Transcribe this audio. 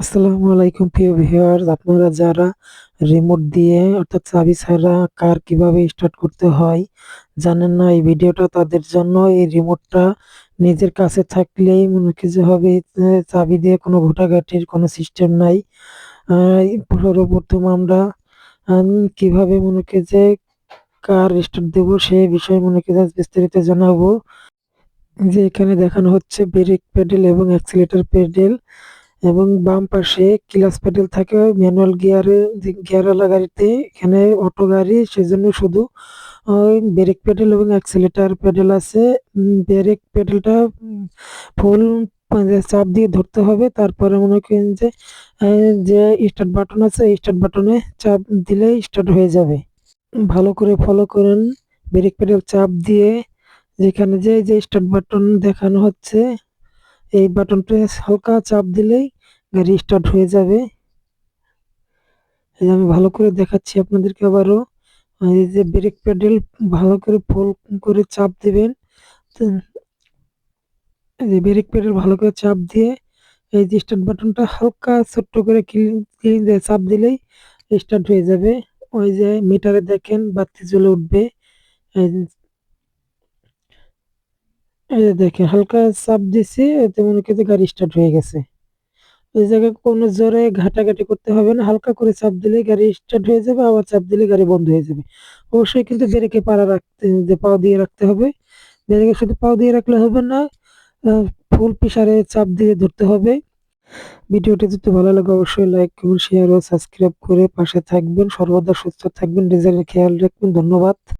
আসসালামু আলাইকুম, প্রিয় ভিউয়ার্স আপনারা যারা রিমোট দিয়ে, অর্থাৎ চাবি ছাড়া কার কীভাবে স্টার্ট করতে হয়, জানেন না, এই ভিডিওটা তাদের জন্য। এই রিমোটটা নিজের কাছে থাকলেই মনে কিছু হবে চাবি দিয়ে কোনো ঘোটাঘাটির কোনো সিস্টেম নাই। সর্বপ্রথম আমরা কীভাবে মনে যে কার স্টার্ট দেবো সেই বিষয়ে মনে বিস্তারিত জানাব। যে এখানে দেখানো হচ্ছে ব্রেক প্যাডেল এবং অ্যাক্সিলেটর প্যাডেল। এবং বাম পাশে ক্লাচ প্যাডেল থাকে, ম্যানুয়াল গিয়ারে গিয়ারওয়ালা গাড়িতে, এখানে অটো গাড়ি, সেজন্য শুধু ব্রেক প্যাডেল এবং অ্যাক্সিলেটর প্যাডেল আছে। ব্রেক প্যাডেলটা ফুল চাপ দিয়ে ধরতে হবে, তারপরে মনে করেন যে যে স্টার্ট বাটন আছে স্টার্ট বাটনে চাপ দিলেই স্টার্ট হয়ে যাবে। ভালো করে ফলো করেন, ব্রেক প্যাডেল চাপ দিয়ে, যেখানে যে যে স্টার্ট বাটন দেখানো হচ্ছে, এই বাটনটা হালকা চাপ দিলেই গাড়ি স্টার্ট হয়ে যাবে। আমি ভালো করে দেখাচ্ছি আপনাদেরকে আবারও। এই যে ব্রেক প্যাডেল ভালো করে ফুল করে চাপ দিবেন। যে ব্রেক প্যাডেল ভালো করে চাপ দিয়ে এই যে স্টার্ট বাটনটা হালকা ছোট্ট করে ক্লিন দিয়ে চাপ দিলেই স্টার্ট হয়ে যাবে। ওই যে মিটারে দেখেন বাতি জ্বলে উঠবে। এই যে দেখেন হালকা চাপ দিছি এতে মনে যে গাড়ি স্টার্ট হয়ে গেছে। ওই জায়গায় কোনো জোরে ঘাটাঘাটি করতে হবে না, হালকা করে চাপ দিলে গাড়ি স্টার্ট হয়ে যাবে, আবার চাপ দিলে গাড়ি বন্ধ হয়ে যাবে। অবশ্যই কিন্তু ব্রেকে পাড়া রাখতে যে পাও দিয়ে রাখতে হবে। ব্রেকে শুধু পাও দিয়ে রাখলে হবে না ফুল প্রেসারে চাপ দিয়ে ধরতে হবে। ভিডিওটি যদি ভালো লাগে অবশ্যই লাইক কমেন্ট শেয়ার ও সাবস্ক্রাইব করে পাশে থাকবেন। সর্বদা সুস্থ থাকবেন ডিজাইনের খেয়াল রাখবেন। ধন্যবাদ।